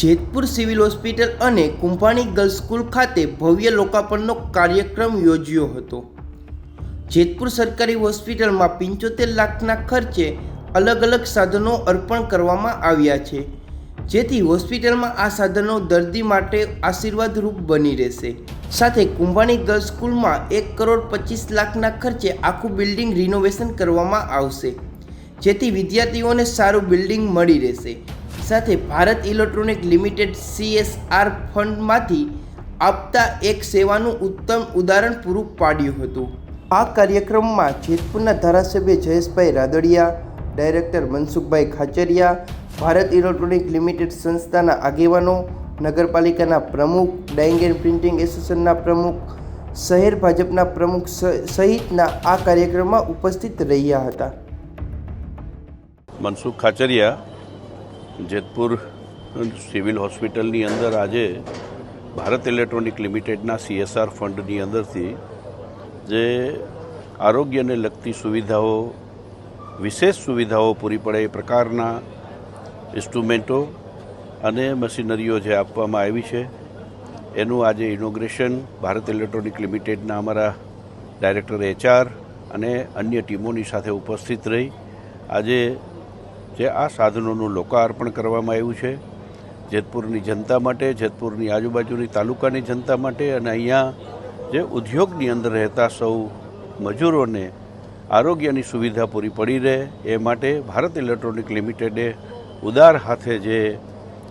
Jetpur civil hospital અને Kumbhani girls school ખાતે ભવ્ય લોકાર્પણનો કાર્યક્રમ યોજ્યો હતો. જેતપુર સરકારી હોસ્પિટલમાં પંચોતેર લાખના ખર્ચે અલગ અલગ સાધનો અર્પણ કરવામાં આવ્યા છે, જેથી હોસ્પિટલમાં આ સાધનો દર્દી માટે આશીર્વાદરૂપ બની રહેશે. સાથે કુંભાણી ગર્લ્સ સ્કૂલમાં એક કરોડ પચીસ લાખના ખર્ચે આખું બિલ્ડિંગ રિનોવેશન કરવામાં આવશે, જેથી વિદ્યાર્થીઓને સારું બિલ્ડિંગ મળી રહેશે. સાથે ભારત ઇલેક્ટ્રોનિક લિમિટેડ સીએસઆર ફંડમાંથી આપતા એક સેવાનું ઉત્તમ ઉદાહરણ પૂરું પાડ્યું હતું. આ કાર્યક્રમમાં જેતપુરના ધારાસભ્ય Jayeshbhai Radadiya, director Mansukhbhai Khachariya, Bharat electronic limited સંસ્થાના આગેવાનો, નગરપાલિકાના પ્રમુખ ડાઇંગ એન્ડ પ્રિન્ટિંગ એસોસિએશનના પ્રમુખ, શહેર ભાજપના પ્રમુખ સહિતના આ કાર્યક્રમમાં ઉપસ્થિત રહ્યા હતા. મનસુખ ખાચરિયા જેતપુર સિવિલ હોસ્પિટલની અંદર આજે ભારત ઇલેક્ટ્રોનિક લિમિટેડના સીએસઆર ફંડની અંદરથી જે આરોગ્યને લગતી સુવિધાઓ, વિશેષ સુવિધાઓ પૂરી પડે એ પ્રકારના ઇન્સ્ટ્રુમેન્ટો અને મશીનરીઓ જે આપવામાં આવી છે, એનું આજે ઇનોગ્રેશન ભારત ઇલેક્ટ્રોનિક લિમિટેડના અમારા ડાયરેક્ટર એચઆર અને અન્ય ટીમોની સાથે ઉપસ્થિત રહી. આજે જે આ સાધનોનું લોકાર્પણ કરવામાં આવ્યું છે. જેતપુરની જનતા માટે, જેતપુરની આજુબાજુની તાલુકાની જનતા માટે અને અહીંયા જે ઉદ્યોગની અંદર રહેતા સૌ મજૂરોને આરોગ્યની સુવિધા પૂરી પડી રહે, એ માટે ભારત ઇલેક્ટ્રોનિક લિમિટેડે ઉદાર હાથે જે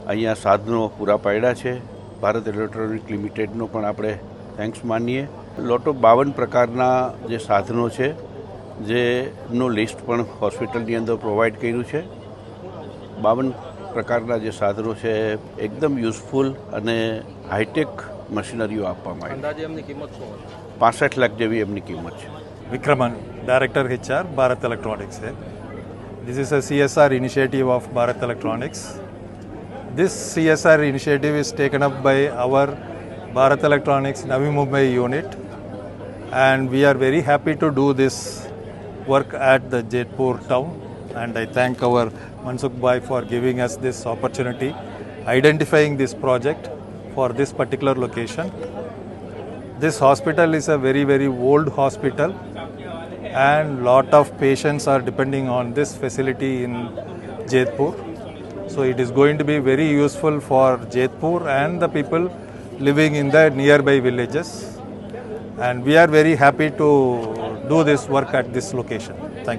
અહીંયા સાધનો પૂરા પાડ્યા છે, ભારત ઇલેક્ટ્રોનિક લિમિટેડનો પણ આપણે થેન્ક્સ માનીએ. લોટો બાવન પ્રકારના જે સાધનો છે જેનું લિસ્ટ પણ હોસ્પિટલની અંદર પ્રોવાઈડ કર્યું છે બાવન પ્રકારના જે સાધનો છે એકદમ યુઝફુલ અને હાઈટેક મશીનરીઓ આપવામાં આવી અંદાજે એમની કિંમત શું હશે પાસઠ લાખ જેવી એમની કિંમત છે Vikraman, Director HR, Bharat Electronics. eh. This is a CSR initiative of Bharat Electronics. This CSR initiative is taken up by our Bharat Electronics Navi Mumbai unit, and we are very happy to do this work at the Jetpur town. And I thank our Mansukh Bhai for giving us this opportunity, identifying this project for this particular location. This hospital is a very very old hospital and lot of patients are depending on this facility in Jetpur. So it is going to be very useful for Jetpur and the people living in the nearby villages. And we are very happy to do this work at this location. Thank.